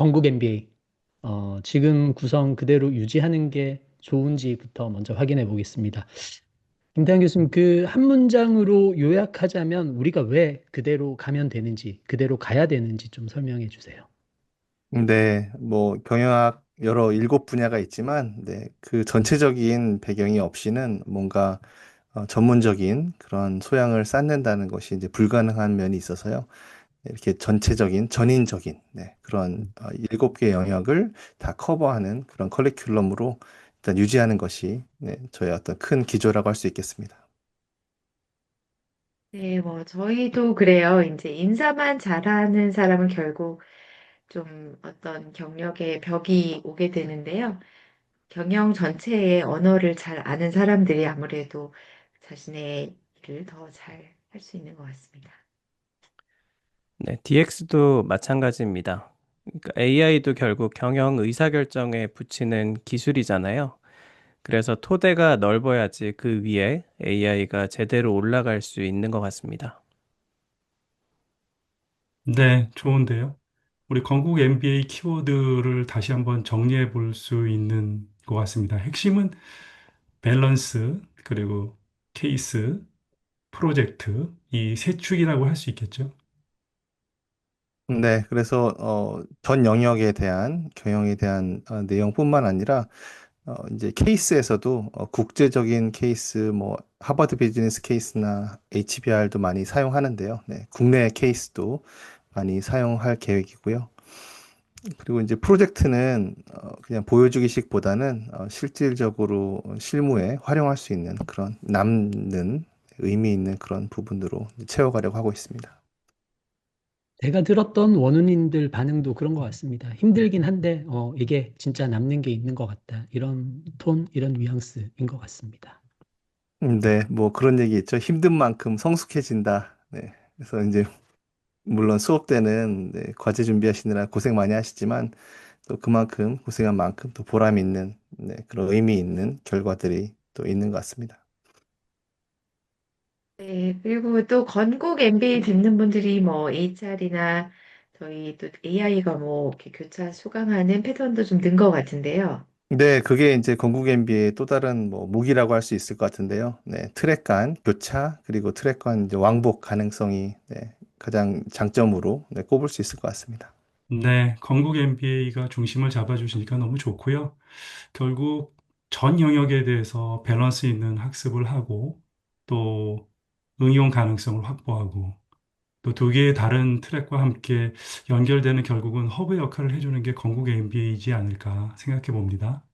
건국 MBA. 어, 지금 구성 그대로 유지하는 게 좋은지부터 먼저 확인해 보겠습니다. 김태환 교수님, 그 한 문장으로 요약하자면 우리가 왜 그대로 가면 되는지, 그대로 가야 되는지 좀 설명해 주세요. 네, 뭐 경영학 여러 일곱 분야가 있지만, 네, 그 전체적인 배경이 없이는 뭔가 어, 전문적인 그런 소양을 쌓는다는 것이 이제 불가능한 면이 있어서요. 이렇게 전체적인, 전인적인, 네, 그런 어, 일곱 개 영역을 다 커버하는 그런 커리큘럼으로 일단 유지하는 것이 네, 저의 어떤 큰 기조라고 할 수 있겠습니다. 네, 뭐, 저희도 그래요. 이제 인사만 잘하는 사람은 결국 좀 어떤 경력의 벽이 오게 되는데요. 경영 전체의 언어를 잘 아는 사람들이 아무래도 자신의 일을 더 잘 할 수 있는 것 같습니다. 네, DX도 마찬가지입니다. 그러니까 AI도 결국 경영 의사결정에 붙이는 기술이잖아요. 그래서 토대가 넓어야지 그 위에 AI가 제대로 올라갈 수 있는 것 같습니다. 네, 좋은데요. 우리 건국 MBA 키워드를 다시 한번 정리해 볼 수 있는 것 같습니다. 핵심은 밸런스, 그리고 케이스, 프로젝트, 이 세 축이라고 할 수 있겠죠. 네, 그래서 어, 전 영역에 대한 경영에 대한 어, 내용뿐만 아니라 어, 이제 케이스에서도 어, 국제적인 케이스, 뭐 하버드 비즈니스 케이스나 HBR도 많이 사용하는데요. 네, 국내 케이스도 많이 사용할 계획이고요. 그리고 이제 프로젝트는 어, 그냥 보여주기식보다는 어, 실질적으로 실무에 활용할 수 있는 그런 남는 의미 있는 그런 부분으로 채워가려고 하고 있습니다. 제가 들었던 원우님들 반응도 그런 것 같습니다. 힘들긴 한데, 어, 이게 진짜 남는 게 있는 것 같다. 이런 톤, 이런 뉘앙스인 것 같습니다. 음, 네, 뭐 그런 얘기 있죠. 힘든 만큼 성숙해진다. 네, 그래서 이제 물론 수업 때는 네, 과제 준비하시느라 고생 많이 하시지만 또 그만큼 고생한 만큼 또 보람 있는 네, 그런 의미 있는 결과들이 또 있는 것 같습니다. 네, 그리고 또 건국 MBA 듣는 분들이 뭐 HR이나 저희 또 AI가 뭐 이렇게 교차 수강하는 패턴도 좀 는 것 같은데요. 네, 그게 이제 건국 MBA의 또 다른 뭐 무기라고 할 수 있을 것 같은데요. 네, 트랙 간 교차 그리고 트랙 간 이제 왕복 가능성이 네, 가장 장점으로 네, 꼽을 수 있을 것 같습니다. 네, 건국 MBA가 중심을 잡아주시니까 너무 좋고요. 결국 전 영역에 대해서 밸런스 있는 학습을 하고 또 응용 가능성을 확보하고 또 두 개의 다른 트랙과 함께 연결되는 결국은 허브 역할을 해주는 게 건국 MBA이지 않을까 생각해 봅니다.